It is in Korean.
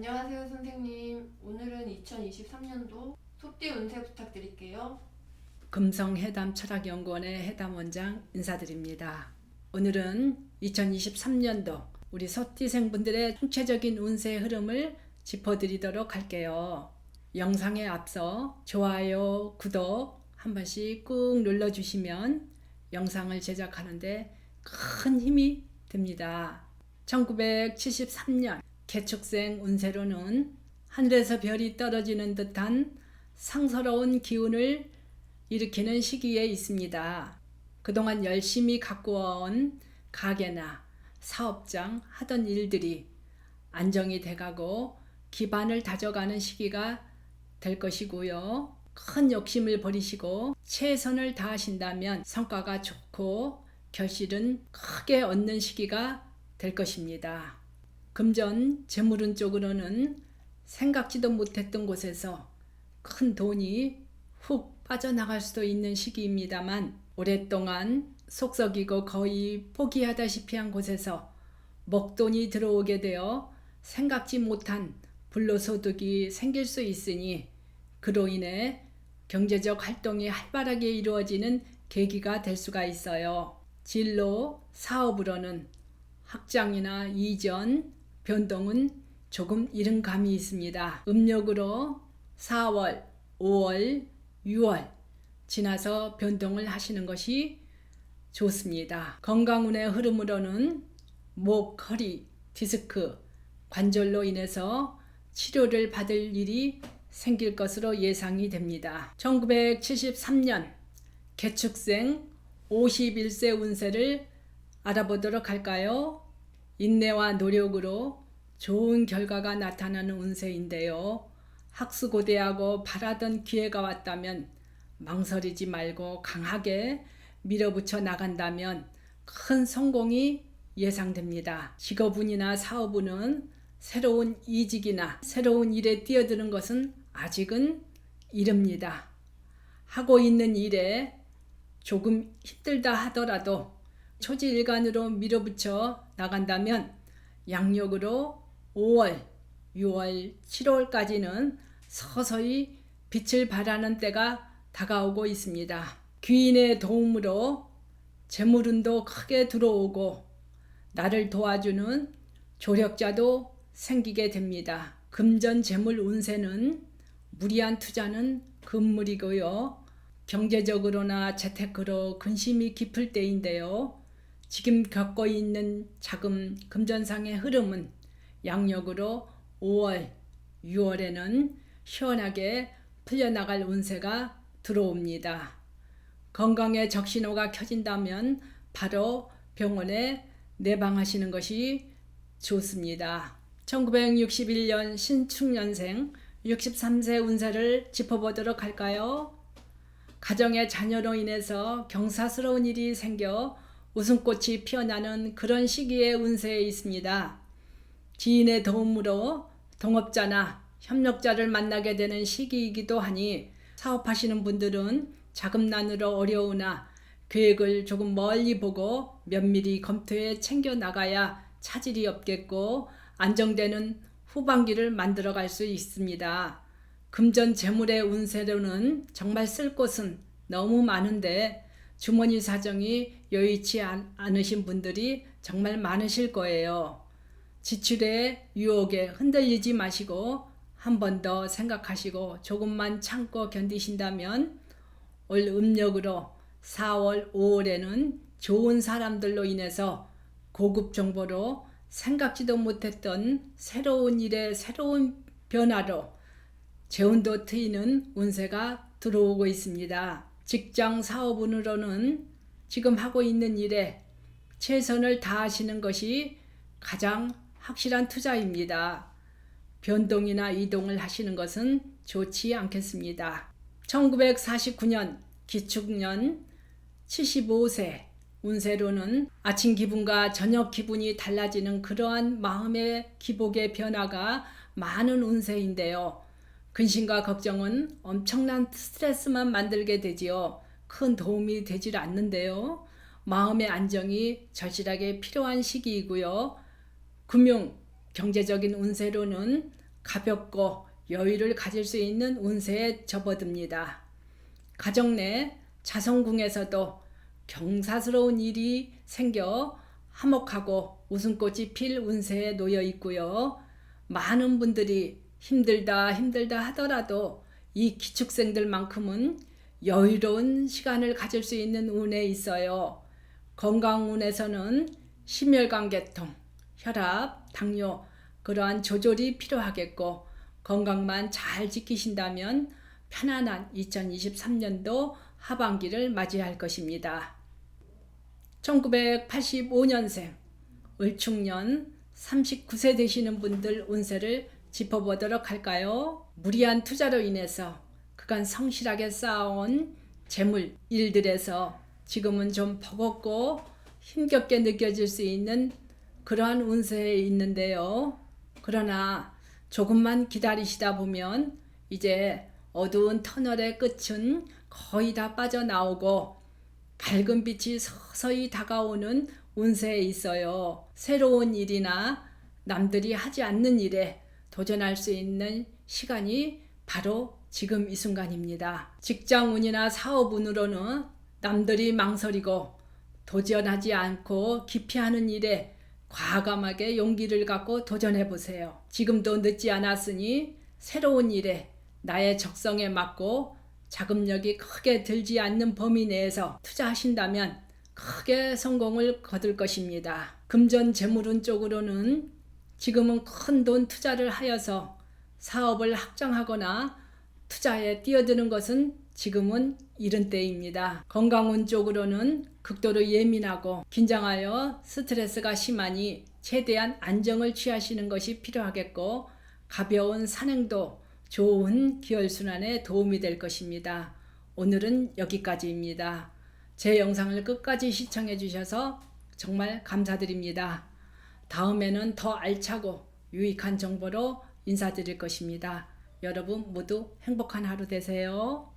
안녕하세요 선생님. 오늘은 2023년도 소띠 운세 부탁드릴게요. 금성해담 철학연구원의 해담 원장 인사드립니다. 오늘은 2023년도 우리 소띠생분들의 총체적인 운세 흐름을 짚어드리도록 할게요. 영상에 앞서 좋아요, 구독 한 번씩 꾹 눌러주시면 영상을 제작하는데 큰 힘이 됩니다. 1973년 개축생 운세로는 하늘에서 별이 떨어지는 듯한 상서로운 기운을 일으키는 시기에 있습니다. 그동안 열심히 가꾸어온 가게나 사업장 하던 일들이 안정이 돼가고 기반을 다져가는 시기가 될 것이고요. 큰 욕심을 버리시고 최선을 다하신다면 성과가 좋고 결실은 크게 얻는 시기가 될 것입니다. 금전 재물운 쪽으로는 생각지도 못했던 곳에서 큰 돈이 훅 빠져나갈 수도 있는 시기입니다만 오랫동안 속썩이고 거의 포기하다시피 한 곳에서 먹돈이 들어오게 되어 생각지 못한 불로소득이 생길 수 있으니 그로 인해 경제적 활동이 활발하게 이루어지는 계기가 될 수가 있어요. 진로, 사업으로는 확장이나 이전, 변동은 조금 이른 감이 있습니다. 음력으로 4월, 5월, 6월 지나서 변동을 하시는 것이 좋습니다. 건강운의 흐름으로는 목, 허리, 디스크, 관절로 인해서 치료를 받을 일이 생길 것으로 예상이 됩니다. 1973년 개축생 51세 운세를 알아보도록 할까요? 인내와 노력으로 좋은 결과가 나타나는 운세인데요. 학수고대하고 바라던 기회가 왔다면 망설이지 말고 강하게 밀어붙여 나간다면 큰 성공이 예상됩니다. 직업운이나 사업운은 새로운 이직이나 새로운 일에 뛰어드는 것은 아직은 이릅니다. 하고 있는 일에 조금 힘들다 하더라도 초지일간으로 밀어붙여 나간다면 양력으로 5월, 6월, 7월까지는 서서히 빛을 발하는 때가 다가오고 있습니다. 귀인의 도움으로 재물운도 크게 들어오고 나를 도와주는 조력자도 생기게 됩니다. 금전 재물 운세는 무리한 투자는 금물이고요. 경제적으로나 재테크로 근심이 깊을 때인데요. 지금 겪고 있는 자금 금전상의 흐름은 양력으로 5월, 6월에는 시원하게 풀려나갈 운세가 들어옵니다. 건강에 적신호가 켜진다면 바로 병원에 내방하시는 것이 좋습니다. 1961년 신축년생 63세 운세를 짚어보도록 할까요? 가정의 자녀로 인해서 경사스러운 일이 생겨 웃음꽃이 피어나는 그런 시기의 운세에 있습니다. 지인의 도움으로 동업자나 협력자를 만나게 되는 시기이기도 하니 사업하시는 분들은 자금난으로 어려우나 계획을 조금 멀리 보고 면밀히 검토해 챙겨 나가야 차질이 없겠고 안정되는 후반기를 만들어 갈 수 있습니다. 금전 재물의 운세로는 정말 쓸 곳은 너무 많은데 주머니 사정이 여의치 않으신 분들이 정말 많으실 거예요. 지출의 유혹에 흔들리지 마시고 한 번 더 생각하시고 조금만 참고 견디신다면 올 음력으로 4월, 5월에는 좋은 사람들로 인해서 고급 정보로 생각지도 못했던 새로운 일의 새로운 변화로 재운도 트이는 운세가 들어오고 있습니다. 직장 사업운으로는 지금 하고 있는 일에 최선을 다하시는 것이 가장 확실한 투자입니다. 변동이나 이동을 하시는 것은 좋지 않겠습니다. 1949년 기축년 75세 운세로는 아침 기분과 저녁 기분이 달라지는 그러한 마음의 기복의 변화가 많은 운세인데요. 근심과 걱정은 엄청난 스트레스만 만들게 되지요. 큰 도움이 되질 않는데요. 마음의 안정이 절실하게 필요한 시기이고요. 금융, 경제적인 운세로는 가볍고 여유를 가질 수 있는 운세에 접어듭니다. 가정 내 자성궁에서도 경사스러운 일이 생겨 화목하고 웃음꽃이 필 운세에 놓여 있고요. 많은 분들이 힘들다 힘들다 하더라도 이 기축생들만큼은 여유로운 시간을 가질 수 있는 운에 있어요. 건강운에서는 심혈관계통, 혈압, 당뇨 그러한 조절이 필요하겠고 건강만 잘 지키신다면 편안한 2023년도 하반기를 맞이할 것입니다. 1985년생 을충년 39세 되시는 분들 운세를 짚어보도록 할까요? 무리한 투자로 인해서 그간 성실하게 쌓아온 재물 일들에서 지금은 좀 버겁고 힘겹게 느껴질 수 있는 그러한 운세에 있는데요. 그러나 조금만 기다리시다 보면 이제 어두운 터널의 끝은 거의 다 빠져나오고 밝은 빛이 서서히 다가오는 운세에 있어요. 새로운 일이나 남들이 하지 않는 일에 도전할 수 있는 시간이 바로 지금 이 순간입니다. 직장운이나 사업운으로는 남들이 망설이고 도전하지 않고 기피하는 일에 과감하게 용기를 갖고 도전해 보세요. 지금도 늦지 않았으니 새로운 일에 나의 적성에 맞고 자금력이 크게 들지 않는 범위 내에서 투자하신다면 크게 성공을 거둘 것입니다. 금전 재물운 쪽으로는 지금은 큰 돈 투자를 하여서 사업을 확장하거나 투자에 뛰어드는 것은 지금은 이른 때입니다. 건강운 쪽으로는 극도로 예민하고 긴장하여 스트레스가 심하니 최대한 안정을 취하시는 것이 필요하겠고 가벼운 산행도 좋은 기혈순환에 도움이 될 것입니다. 오늘은 여기까지입니다. 제 영상을 끝까지 시청해 주셔서 정말 감사드립니다. 다음에는 더 알차고 유익한 정보로 인사드릴 것입니다. 여러분 모두 행복한 하루 되세요.